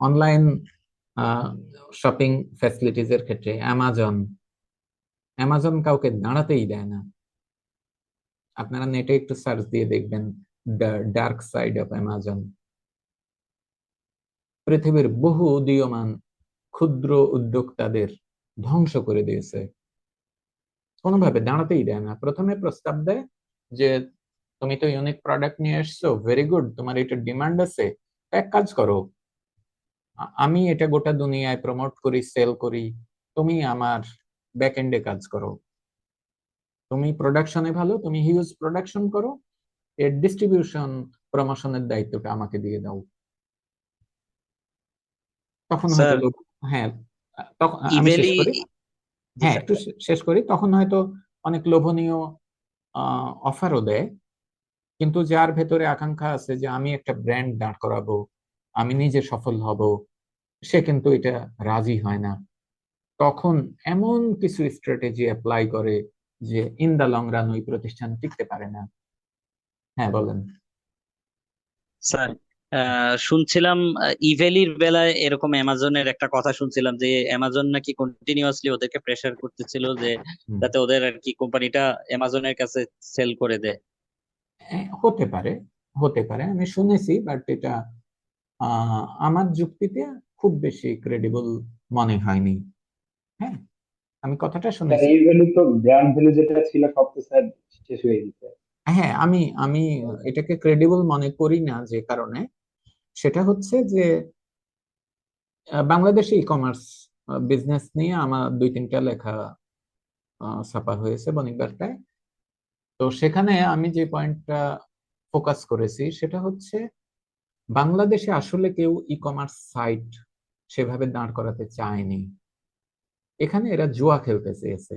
Online shopping facilities এর ক্ষেত্রে Amazon Amazon কাউকে দাঁড়াতেই দেয় না। আপনারা নেটে একটু সার্চ দিয়ে দেখবেন ডার্ক সাইড অফ অ্যামাজন পৃথিবীর বহু উদীয়মান ক্ষুদ্র উদ্যোক্তাদের ধ্বংস করে দিয়েছে। কোনোভাবে দাঁড়াতেই দেয় না। প্রথমে প্রস্তাব দেয় যে, তুমি তো ইউনিক প্রোডাক্ট নিয়ে এসছো ভেরি গুড তোমার এটা ডিমান্ড আছে, এক কাজ করো আমি এটা গোটা দুনিয়ায় প্রমোট করি সেল করি। তুমি আমার ব্যাক এন্ডে কাজ করো। তুমি প্রোডাকশনে ভালো তুমি হিউজ প্রোডাকশন করো। এর ডিস্ট্রিবিউশন প্রমোশনের দায়িত্বটা আমাকে দিয়ে দাও। তখন হয়তো হ্যাঁ তখন আমি শেষ করি। হ্যাঁ একটু শেষ করি। তখন হয়তো অনেক লোভনীয় অফারও দেয়। কিন্তু যার ভেতরে আকাঙ্ক্ষা আছে যে আমি একটা ব্র্যান্ড দাঁড় করাবো আমি নিজে সফল হব সে কিন্তু এটা রাজি হয় না। তখন এমন কিছু স্ট্র্যাটেজি অ্যাপ্লাই করে যে ইন দা লং রান ওই প্রতিষ্ঠান টিকতে পারে না। হ্যাঁ বলেন। স্যার শুনছিলাম ইভেলির বেলায় এরকম অ্যামাজনের একটা কথা শুনছিলাম যে অ্যামাজন নাকি কন্টিনিউয়াসলি ওদেরকে প্রেসার করতেছিল যে যাতে ওদের আর কি কোম্পানিটা অ্যামাজনের কাছে সেল করে দেয়। হতে পারে হতে পারে। আমি শুনেছি বাট এটা আমার যুক্তিতে খুব বেশি ক্রেডিবল মনে হয়নি। হ্যাঁ আমি কথাটা শুনেছি। এই ভ্যালু তো ব্র্যান্ড ভ্যালু যেটা ছিল সব তো স্যার শেষ হয়ে গেছে। হ্যাঁ আমি আমি এটাকে ক্রেডিবল মনে করি না যে কারণে। সেটা হচ্ছে যে বাংলাদেশে ই কমার্স বিজনেস নিয়ে আমার দুই তিনটা লেখা ছাপা হয়েছে বণিকবার্তায় তো সেখানে আমি যে পয়েন্টটা ফোকাস করেছি সেটা হচ্ছে বাংলাদেশে আসলে কেউ ই কমার্স সাইট সেভাবে দাঁড় করাতে চায়নি। এখানে এরা জুয়া খেলতে চেয়েছে।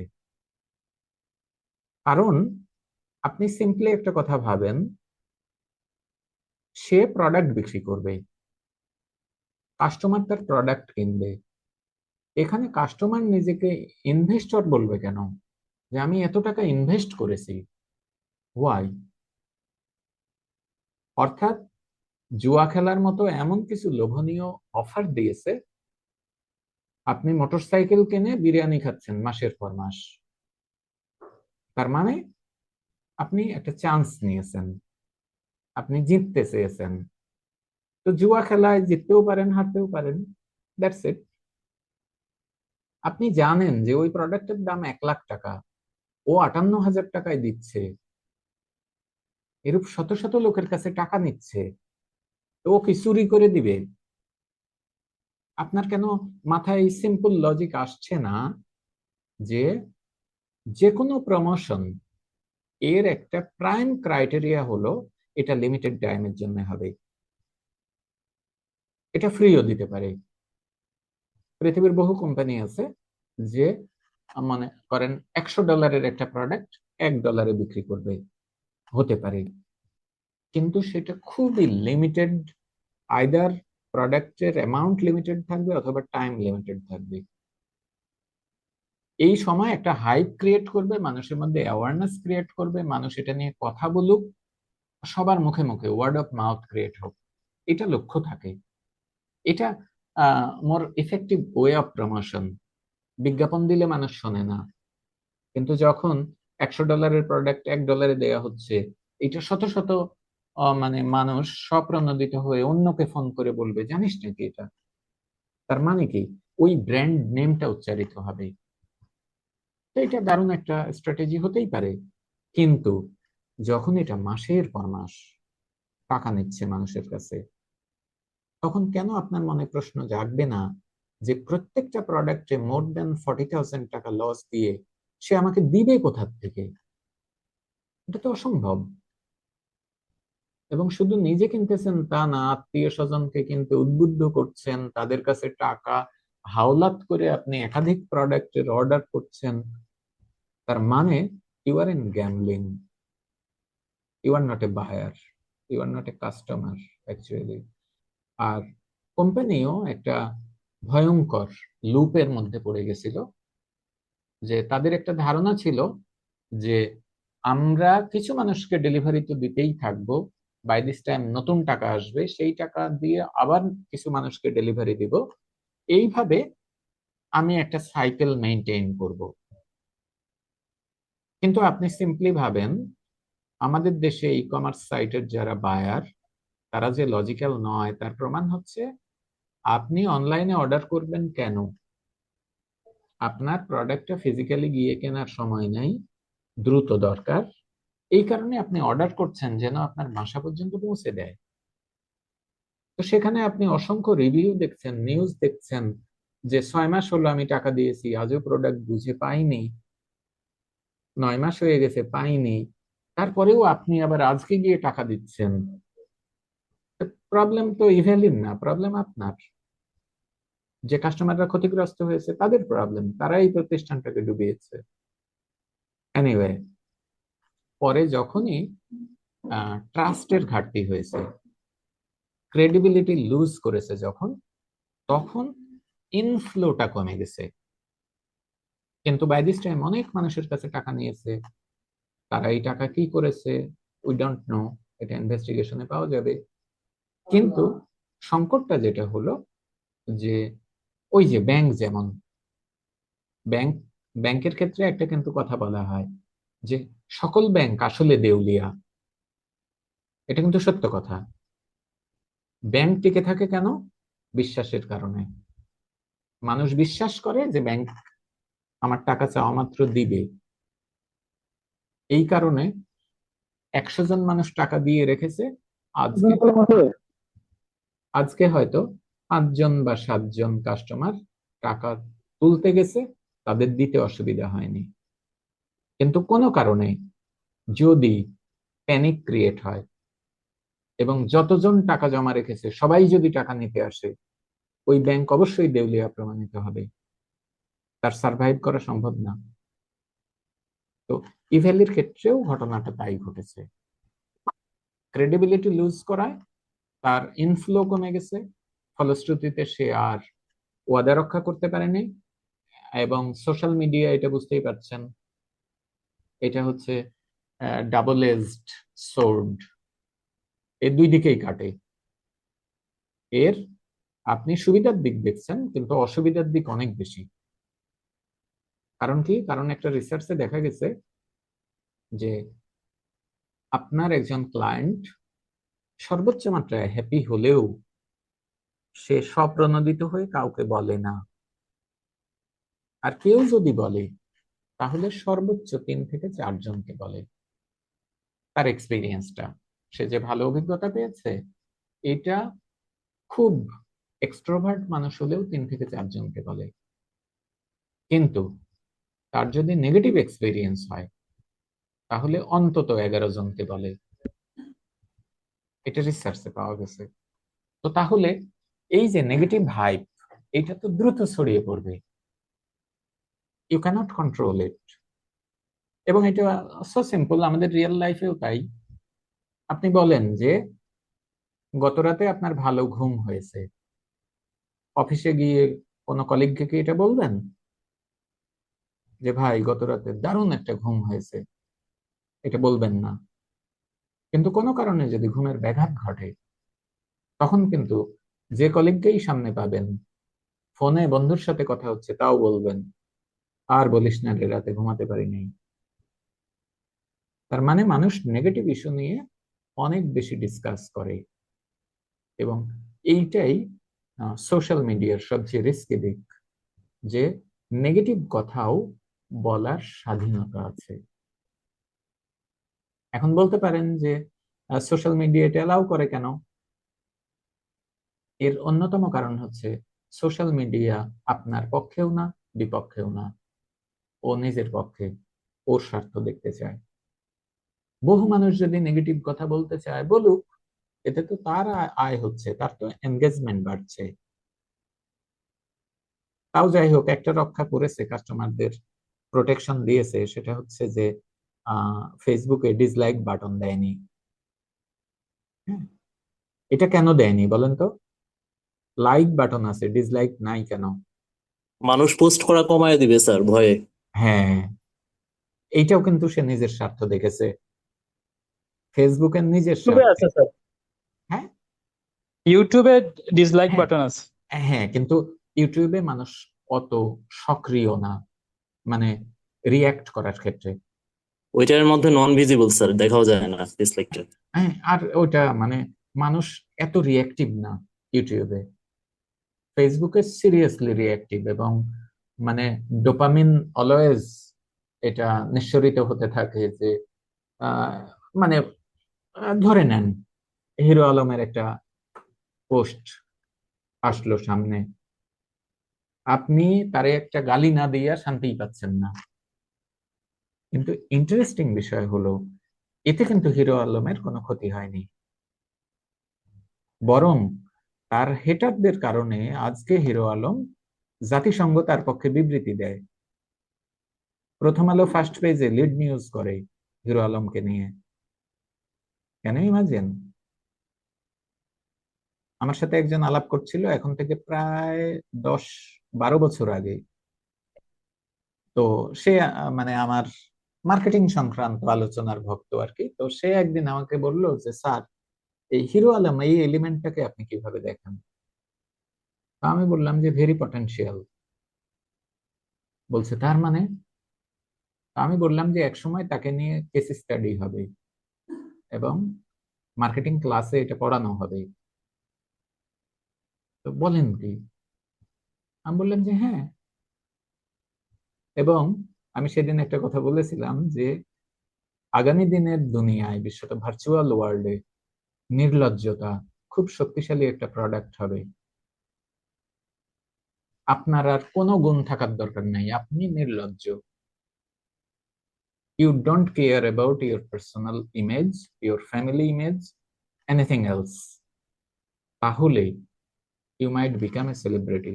কারণ, আপনি সিম্পলি একটা কথা ভাবেন, সে প্রোডাক্ট বিক্রি করবে কাস্টমার তার প্রোডাক্ট কিনবে। এখানে কাস্টমার নিজেকে ইনভেস্টর বলবে কেন? যে আমি এত টাকা ইনভেস্ট করেছি। ওয়াই অর্থাৎ জুয়া খেলার মতো এমন কিছু লোভনীয় অফার দিয়েছে। আপনি মোটরসাইকেল কিনে বিরিয়ানি খাচ্ছেন মাসের পর মাস। তার মানে আপনি একটা চান্স নিয়েছেন। আপনি জিততে চেয়েছেন। তো জুয়া খেলায় জিততেও পারেন, হারতেও পারেন। দ্যাটস ইট আপনি জানেন যে ওই প্রোডাক্টের দাম এক লাখ টাকা। ও আটান্ন হাজার টাকায় দিচ্ছে। এরূপ শত শত লোকের কাছে টাকা নিচ্ছে। ও কি চুরি করে দিবে। আপনার কেন মাথায় সিম্পল লজিক আসছে না যে যে কোনো প্রমোশন এর একটা প্রাইম ক্রাইটেরিয়া হলো এটা লিমিটেড টাইমের জন্য হবে। এটা ফ্রিও দিতে পারে। পৃথিবীর বহু কোম্পানি আছে যে মানে করেন একশো ডলারের একটা প্রোডাক্ট এক ডলারে বিক্রি করবে। হতে পারে। কিন্তু সেটা খুবই লিমিটেড আইদার প্রোডাক্টের অ্যামাউন্ট লিমিটেড থাকবে অথবা টাইম লিমিটেড থাকবে। এই সময় একটা হাইপ ক্রিয়েট করবে, মানুষের মধ্যে অ্যাওয়ারনেস ক্রিয়েট করবে, মানুষ এটা নিয়ে কথা বলুক, সবার মুখে মুখে ওয়ার্ড অফ মাউথ ক্রিয়েট হোক। এটা লক্ষ্য থাকে। এটা more effective way of promotion বিজ্ঞাপন দিলে মানুষ শোনে না। কিন্তু যখন একশো ডলারের প্রোডাক্ট এক ডলারে দেয়া হচ্ছে, এটা শত শত মানে মানুষ স্বপ্রণোদিত হয়ে অন্যকে ফোন করে বলবে, জানিস নাকি এটা? তার মানে কি? ওই ব্র্যান্ড নেমটা উচ্চারিত হবে। তো এটা দারুণ একটা স্ট্র্যাটেজি হতেই পারে। কিন্তু যখন এটা মাসের পর মাস টাকা নিচ্ছে মানুষের কাছে, তখন কেন আপনার মনে প্রশ্ন জাগবে না যে প্রত্যেকটা প্রোডাক্টে মোর দেন ফর্টি থাউজেন্ড টাকা লস দিয়ে সে আমাকে দিবে কোথার থেকে? এটা তো অসম্ভব। এবং শুধু নিজে কিনতেছেন তা না আত্মীয় স্বজনকে কিনতে উদ্বুদ্ধ করছেন, তাদের কাছে টাকা হাওলাত করে আপনি একাধিক প্রোডাক্টের অর্ডার করছেন, তার মানে you are in gambling you are not a buyer you are not a customer actually আর কোম্পানিও একটা ভয়ঙ্কর লুপের মধ্যে পড়ে গেছিল, যে তাদের একটা ধারণা ছিল যে আমরা কিছু মানুষকে ডেলিভারি তো দিতেই থাকব বাই দিস টাইম নতুন টাকা আসবে সেই টাকা দিয়ে আবার কিছু মানুষকে ডেলিভারি দিব। এইভাবে আমি একটা সাইকেল মেনটেন করব। কিন্তু আপনি সিম্পলি ভাবেন আমাদের দেশে ই কমার্স সাইটের যারা বায়ার তারা যে লজিক্যাল নয় তার প্রমাণ হচ্ছে আপনি অনলাইনে অর্ডার করবেন কেন? আপনার প্রোডাক্টটা ফিজিক্যালি গিয়ে কেনার সময় নেই দ্রুত দরকার। এই কারণে আপনি অর্ডার করছেন যেন আপনার বাসা পর্যন্ত পৌঁছে দেয়। তো সেখানে আপনি অসংখ্য রিভিউ দেখছেন নিউজ দেখছেন যে ছয় মাস হলো আমি টাকা দিয়েছি, আজও প্রোডাক্ট বুঝে পাইনি, নয় মাস হয়ে গেছে, পাইনি। তারপরেও আপনি আবার আজকে গিয়ে টাকা দিচ্ছেন। প্রবলেম তো ইভ্যালির না প্রবলেম আপনার। যে কাস্টমাররা ক্ষতিগ্রস্ত হয়েছে, তাদের প্রবলেম তারা এই প্রতিষ্ঠানটাকে ডুবিয়েছে। এনিওয়ে পরে যখনই ট্রাস্টের ঘাটতি হয়েছে, ক্রেডিবিলিটি লুজ করেছে যখন, তখন ইনফ্লোটা কমে গেছে। কিন্তু বাই দিস টাইম অনেক মানুষের কাছে টাকা নিয়েছে, তারা এই টাকা কি করেছে উই ডোন্ট নো এটা ইনভেস্টিগেশনে পাওয়া যাবে। কিন্তু সংকটটা যেটা হলো যে, ওই যে ব্যাংক যেমন ব্যাংক ব্যাংকের ক্ষেত্রে একটা কিন্তু কথা বলা হয় যে সকল ব্যাংক আসলে দেউলিয়া। এটা কিন্তু সত্য কথা। ব্যাংক টিকে থাকে কেন? বিশ্বাসের কারণে। মানুষ বিশ্বাস করে যে ব্যাংক আমার টাকা চাওয়া মাত্র দিবে। এই কারণে একশো জন মানুষ টাকা দিয়ে রেখেছে। আজকে আজকে হয়তো পাঁচজন বা সাতজন কাস্টমার টাকা তুলতে গেছে তাদের দিতে অসুবিধা হয়নি। কিন্তু কোনো কারণে যদি প্যানিক ক্রিয়েট হয় এবং যতজন টাকা জমা রেখেছে, সবাই যদি টাকা নিতে আসে, ওই ব্যাংক অবশ্যই দেউলিয়া প্রমাণিত হবে। তার সার্ভাইভ করা সম্ভব না। তো ইভ্যালির ক্ষেত্রেও ঘটনাটা তাই ঘটেছে। ক্রেডিবিলিটি লুজ করায়, তার ইনফ্লো কমে গেছে, ফলশ্রুতিতে সে আর ওয়াদা রক্ষা করতে পারেনি এবং সোশ্যাল মিডিয়া এটা বুঝতেই পারছেন এটা হচ্ছে ডাবল এজড সোর্ড এর দুই দিকেই কাটে। এর আপনি সুবিধার দিক দেখছেন, কিন্তু অসুবিধার দিক অনেক বেশি। কারণ কি? কারণ একটা রিসার্চে দেখা গেছে যে আপনার একজন ক্লায়েন্ট সর্বোচ্চ মাত্রায় হ্যাপি হলেও সে স্বপ্রণোদিত হয়ে কাউকে বলে না। আর কেউ যদি বলে তাহলে সর্বোচ্চ তিন থেকে চারজনকে বলে। তার এক্সপিরিয়েন্সটা সে যে ভালো অভিজ্ঞতা পেয়েছে, এটা খুব এক্সট্রোভার্ট মানুষ হলেও তিন থেকে চারজনকে বলে। কিন্তু তার যদি নেগেটিভ এক্সপিরিয়েন্স হয়, তাহলে অন্তত এগারো জনকে বলে। এটা রিসার্চে পাওয়া গেছে। তো তাহলে এই যে নেগেটিভ হাইপ এটা তো দ্রুত ছড়িয়ে পড়বে। ইউ ক্যানট কন্ট্রোল ইট এবং এটা সো সিম্পল আমাদের রিয়েল লাইফেও তাই। আপনি বলেন যে, গত রাতে আপনার ভালো ঘুম হয়েছে। অফিসে গিয়ে কোনো কলিগকে কি এটা বলবেন? যে, ভাই, গত রাতে দারুণ একটা ঘুম হয়েছে। এটা বলবেন না। কিন্তু কোনো কারণে যদি ঘুমের ব্যাঘাত ঘটে, তখন কিন্তু যে কলিগকেই সামনে পাবেন, ফোনে বন্ধুর সাথে কথা হচ্ছে তাও বলবেন। আর বলিস না রে, রাতে ঘুমাতে পারি নাই। তার মানে মানুষ নেগেটিভ ইস্যু নিয়ে অনেক বেশি ডিসকাস করে। এবং এইটাই সোশ্যাল মিডিয়ার সবচেয়ে রিস্কি দিক, যে নেগেটিভ কথাও বলার স্বাধীনতা আছে। এখন বলতে পারেন যে সোশ্যাল মিডিয়া এটা অ্যালাউ করে কেন? এর অন্যতম কারণ হচ্ছে সোশ্যাল মিডিয়া আপনার পক্ষেও না, বিপক্ষেও না। ও নিজের পক্ষে ওর স্বার্থ দেখতে চায়। বহু মানুষ যদি নেগেটিভ কথা বলতে চায়, বলুক, এতে তো তার আয় হচ্ছে, তার তো এনগেজমেন্ট বাড়ছে। তাও যাই হোক, একটা রক্ষা করেছে কাস্টমারদের প্রোটেকশন দিয়েছে, সেটা হচ্ছে যে ফেসবুকে ডিসলাইক বাটন দেয়নি। হ্যাঁ এটা কেন দেয়নি বলেন তো? লাইক বাটন আছে ডিসলাইক নাই কেন? মানুষ পোস্ট করা কমায় দিবে স্যার ভয়ে। হ্যাঁ। এইটাও কিন্তু সে নিজের স্বার্থ দেখেছে। ফেসবুকের নিজের ইউটিউবে আছে স্যার হ্যাঁ? ইউটিউবে ডিসলাইক। বাটন আছে। হ্যাঁ কিন্তু ইউটিউবে মানুষ অত সক্রিয় না। মানে রিয়্যাক্ট করার ক্ষেত্রে। ওইটার মধ্যে নন ভিজিবল স্যার দেখাও যায় না ডিসলাইকটা হ্যাঁ আর ওটা মানে মানুষ এত রিয়াক্টিভ না ইউটিউবে ফেসবুকে সিরিয়াসলি রিয়াক্টিভ এবং মানে ডোপামিন অলওয়েজ এটা নিঃসরিত হতে থাকে যে মানে ধরে নেন, হিরো আলমের একটা পোস্ট আসলো সামনে। আপনি তারে একটা গালি না দিয়া শান্তিই পাচ্ছেন না। কিন্তু ইন্টারেস্টিং বিষয় হলো, এতে কিন্তু হিরো আলমের কোনো ক্ষতি হয়নি। বরং তার হেটারদের কারণে আজকে হিরো আলম জাতিসংঘ তার পক্ষে বিবৃতি দেয়। প্রথম আলো ফার্স্ট পেজে লিড নিউজ করে হিরো আলমকে নিয়ে। কেন ইমাজিন আমার সাথে একজন আলাপ করছিল এখন থেকে প্রায় দশ বারো বছর আগে। তো সে মানে আমার মার্কেটিং সংক্রান্ত আলোচনার ভক্ত আর কি। তো সে একদিন আমাকে বলল যে, স্যার, এই হিরো আলম, এই এলিমেন্টটাকে আপনি কীভাবে দেখেন? তো আমি বললাম যে ভেরি পটেনশিয়াল বলছে, তার মানে? আমি বললাম যে একসময় তাকে নিয়ে কেস স্টাডি হবে এবং মার্কেটিং ক্লাসে এটা পড়ানো হবে। তো বলেন কি? আমি বললাম যে হ্যাঁ। এবং আমি সেদিন একটা কথা বলেছিলাম যে আগামী দিনের দুনিয়ায়, বিশ্বত ভার্চুয়াল ওয়ার্ল্ডে নির্লজ্জতা খুব শক্তিশালী একটা প্রোডাক্ট হবে। আপনার আর কোনো গুণ থাকার দরকার নাই। আপনি নির্লজ্জ। You don't care about your personal image your family image anything else তাহলে you might become a celebrity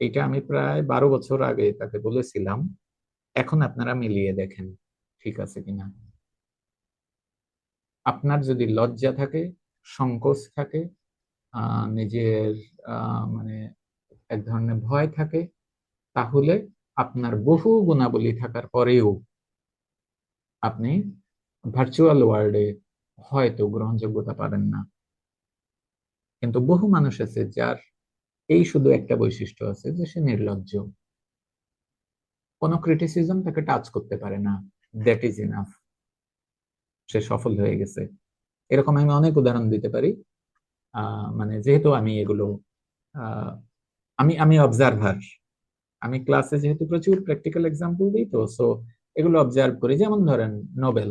এটা আমি প্রায় বারো বছর আগে তাকে বলেছিলাম। এখন আপনারা মিলিয়ে দেখেন, ঠিক আছে কিনা? আপনার যদি লজ্জা থাকে, সংকোচ থাকে নিজের মানে এক ধরনের ভয় থাকে, তাহলে আপনার বহু গুণাবলী থাকার পরেও আপনি ভার্চুয়াল ওয়ার্ল্ডে হয়তো গ্রহণযোগ্যতা পাবেন না। কিন্তু বহু মানুষ আছে যার এই শুধু একটা বৈশিষ্ট্য আছে যে সে নির্লজ্জ। কোনো ক্রিটিসিজম তাকে টাচ করতে পারে না। দ্যাট ইজ ইনাফ সে সফল হয়ে গেছে। এরকম আমি অনেক উদাহরণ দিতে পারি। মানে যেহেতু আমি এগুলো আমি আমি অবজারভার আমি ক্লাসে যেহেতু প্রচুর প্র্যাকটিক্যাল এক্সাম্পল দিই তো সো এগুলো অবজার্ভ করি। যেমন ধরেন নোবেল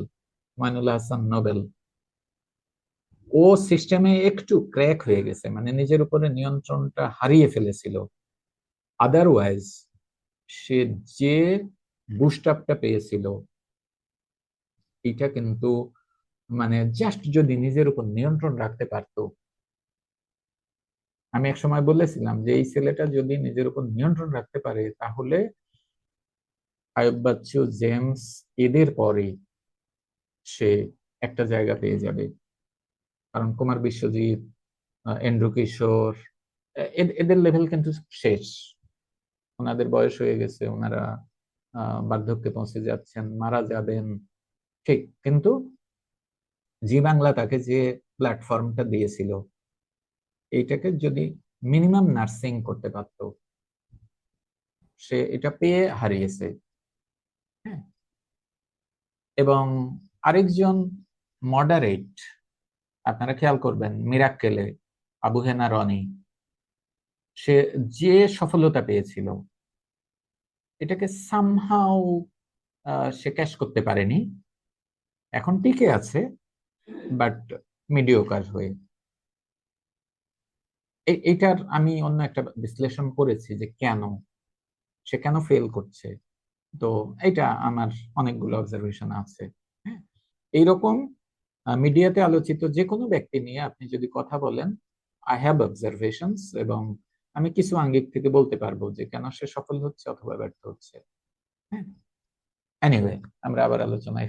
মাইনুল হাসান নোবেল ও সিস্টেমে একটু ক্র্যাক হয়ে গেছে মানে নিজের উপরে নিয়ন্ত্রণটা হারিয়ে ফেলেছিল। আদারওয়াইজ সে যে বুস্ট আপটা পেয়েছিল, এটা কিন্তু মানে জাস্ট যদি নিজের উপর নিয়ন্ত্রণ রাখতে পারতো আমি এক সময় বলেছিলাম যে, এই ছেলেটা যদি নিজের উপর নিয়ন্ত্রণ রাখতে পারে, তাহলে আয়ুব বাচ্চু, জেমস এদের পরে সে একটা জায়গা পেয়ে যাবে। কারণ কুমার বিশ্বজিৎ এন্ড্রু কিশোর এদের লেভেল কিন্তু শেষ। ওনাদের বয়স হয়ে গেছে, ওনারা বার্ধক্যে পৌঁছে যাচ্ছেন, মারা যাবেন। ঠিক, কিন্তু জি বাংলা তাকে যে প্ল্যাটফর্মটা দিয়েছিল এইটাকে যদি মিনিমাম নার্সিং করতে পারতো, সে এটা পেয়ে হারিয়েছে। হ্যাঁ। এবং আরেকজন মডারেট আপনারা খেয়াল করবেন মিরাক্কেলে আবু হেনা রনি, সে যে সফলতা পেয়েছিল, এটাকে সামহাও সে ক্যাশ করতে পারেনি। এখন টিকে আছে বাট মিডিওকার হয়ে। এটার আমি অন্য একটা বিশ্লেষণ করেছি যে কেন সে কেন ফেল করছে। তো এটা আমার অনেকগুলো অবজারভেশন আছে হ্যাঁ? এইরকম মিডিয়াতে আলোচিত যে কোনো ব্যক্তি নিয়ে আপনি যদি কথা বলেন আই হ্যাভ অবজারভেশনস এবং আমি কিছু আঙ্গিক থেকে বলতে পারব যে কেন সে সফল হচ্ছে অথবা ব্যর্থ হচ্ছে হ্যাঁ? এনিওয়ে আমরা আবার আলোচনায়